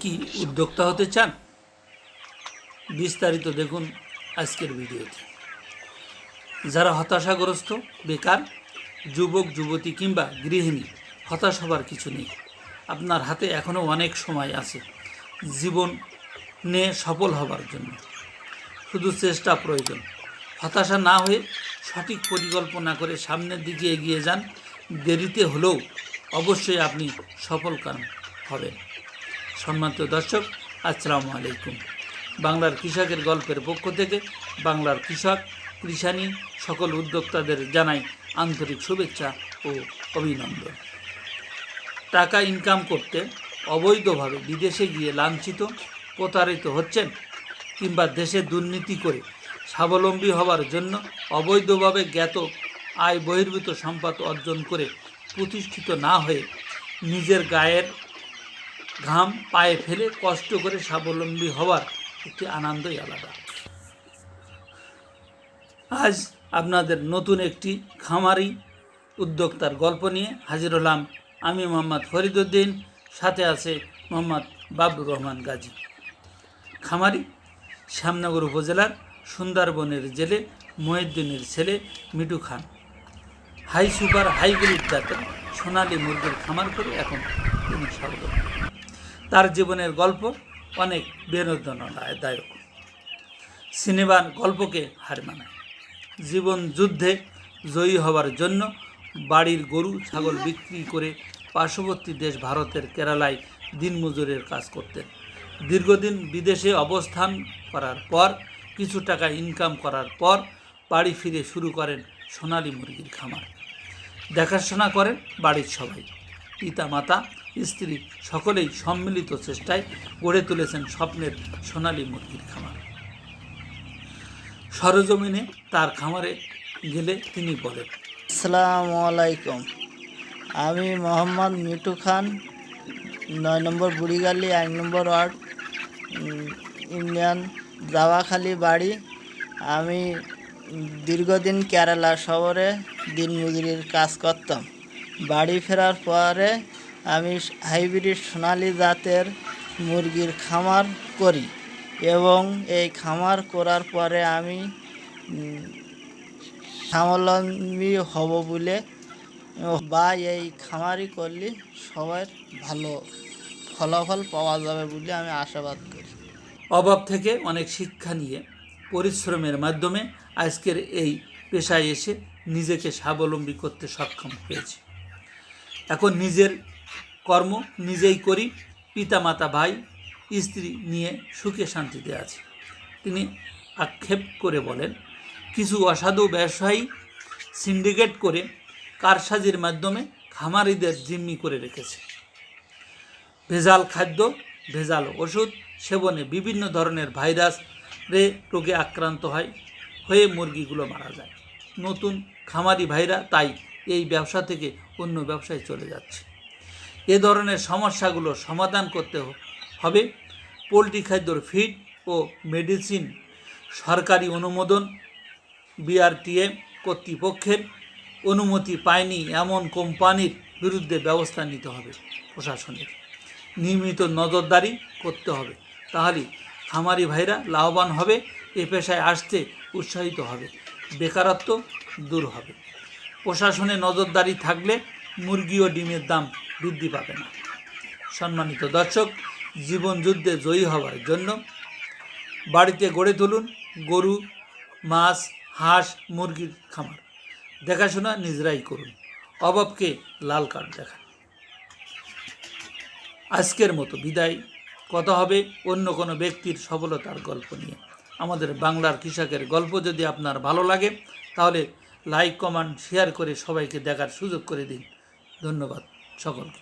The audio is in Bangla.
কি উদ্যোক্তা হতে চান? বিস্তারিত দেখুন আজকের ভিডিওতে। যারা হতাশাগ্রস্ত, বেকার, যুবক, যুবতী কিংবা গৃহিণী, হতাশ হবার কিছু নেই। আপনার হাতে এখনও অনেক সময় আছে। জীবন নিয়ে সফল হবার জন্য। শুধু চেষ্টা প্রয়োজন। হতাশা না হয়ে সঠিক পরিকল্পনা করে সামনের দিকে এগিয়ে যান। দেরিতে হলেও অবশ্যই আপনি সফল কাম হবেন। সম্মানিত দর্শক, আসসালামু আলাইকুম। বাংলার কৃষকের গল্পের পক্ষ থেকে বাংলার কৃষক, কৃষানি, সকল উদ্যোক্তাদের জানাই আন্তরিক শুভেচ্ছা ও অভিনন্দন। টাকা ইনকাম করতে অবৈধভাবে বিদেশে গিয়ে লাঞ্ছিত, প্রতারিত হচ্ছেন কিংবা দেশে দুর্নীতি করে স্বাবলম্বী হওয়ার জন্য অবৈধভাবে জ্ঞাত আয় বহির্ভূত সম্পদ অর্জন করে প্রতিষ্ঠিত না হয়ে নিজের গায়ের ঘাম পায়ে ফেলে কষ্ট করে স্বাবলম্বী হওয়ার একটি আনন্দই আলাদা। আজ আপনাদের নতুন একটি খামারি উদ্যোক্তার গল্প নিয়ে হাজির হলাম আমি মোহাম্মদ ফরিদুদ্দিন সাথে আছে মোহাম্মদ বাবুর রহমান গাজী। খামারি শ্যামনগর উপজেলার সুন্দরবনের জেলে মহিউদ্দিনের ছেলে Mitu Khan. High super hybrid জাতের সোনালী মুরগির খামার করে এখন তিনি স্বাবলম্বী তার জীবনের গল্প অনেক বেদনাদায়ক সিনেমার গল্পকে হার মানায়। জীবন যুদ্ধে জয়ী হওয়ার জন্য বাড়ির গরু, ছাগল বিক্রি করে পার্শ্ববর্তী দেশ ভারতের কেরালায় দিনমজুরের কাজ করতেন। দীর্ঘদিন বিদেশে অবস্থান করার পর, কিছু টাকা ইনকাম করার পর বাড়ি ফিরে শুরু করেন সোনালী মুরগির খামার। দেখাশোনা করেন বাড়ির সবাই। পিতা মাতা স্ত্রী সকলেই সম্মিলিত চেষ্টায় গড়ে তুলেছেন স্বপ্নের সোনালী মুরগির খামার। সরজমিনে তার খামারে গেলে তিনি বলেন, আসসালামু আলাইকুম। আমি মোহাম্মদ মিটু খান, নয় নম্বর বুড়িগালি, এক নম্বর ওয়ার্ড ইন্ডিয়ান ইউনিয়ন বাড়ি। আমি দীর্ঘদিন কেরালা শহরে দিনমজুরির কাজ করতাম। বাড়ি ফেরার পরে আমি হাইব্রিড সোনালি জাতের মুরগির খামার করি এবং এই খামার করার পরে আমি স্বাবলম্বী হব বলে বা এই খামারি করলে সবার ভালো ফলাফল পাওয়া যাবে বলে আমি আশাবাদ করি। অভাব থেকে অনেক শিক্ষা নিয়ে, পরিশ্রমের মাধ্যমে আজকের এই পেশায় এসে নিজেকে স্বাবলম্বী করতে সক্ষম হয়েছে। এখন নিজের কর্ম নিজেই করি, পিতামাতা, ভাই, স্ত্রী নিয়ে সুখে শান্তিতে আছে। তিনি আক্ষেপ করে বলেন, কিছু অসাধু ব্যবসায়ী সিন্ডিকেট করে কারসাজির মাধ্যমে খামারিদের জিম্মি করে রেখেছে। ভেজাল খাদ্য, ভেজাল ওষুধ সেবনে বিভিন্ন ধরনের ভাইরাস রে রোগে আক্রান্ত হয়, হয়ে মুরগিগুলো মারা যায়। নতুন খামারি ভাইরা তাই এই ব্যবসা থেকে অন্য ব্যবসায় চলে যাচ্ছে। এ ধরনের সমস্যাগুলো সমাধান করতে হবে। পোলট্রি খাদ্যর ফিড ও মেডিসিন সরকারি অনুমোদন বিআরটিএ কর্তৃপক্ষের অনুমতি পায়নি এমন কোম্পানির বিরুদ্ধে ব্যবস্থা নিতে হবে প্রশাসনের। নিয়মিত নজরদারি করতে হবে তাহলে খামারি ভাইরা লাভবান হবে, এ পেশায় আসতে উৎসাহিত হবে, বেকারত্ব দূর হবে। প্রশাসনে নজরদারি থাকলে মুরগি ও ডিমের দাম বৃদ্ধি পাবে না। সম্মানিত দর্শক, জীবন যুদ্ধে জয়ী হওয়ার জন্য বাড়িতে গড়ে তুলুন গরু, মাছ, হাঁস, মুরগির খামার। দেখাশোনা নিজেরাই করুন। অভাবকে লাল কার্ড দেখান। আজকের মতো বিদায়। কথা হবে অন্য কোনো ব্যক্তির সফলতার গল্প নিয়ে। আমাদের বাংলার কৃষকের গল্প যদি আপনার ভালো লাগে, তাহলে লাইক কমেন্ট শেয়ার করে সবাইকে দেখার সুযোগ করে দিন। ধন্যবাদ সকলকে।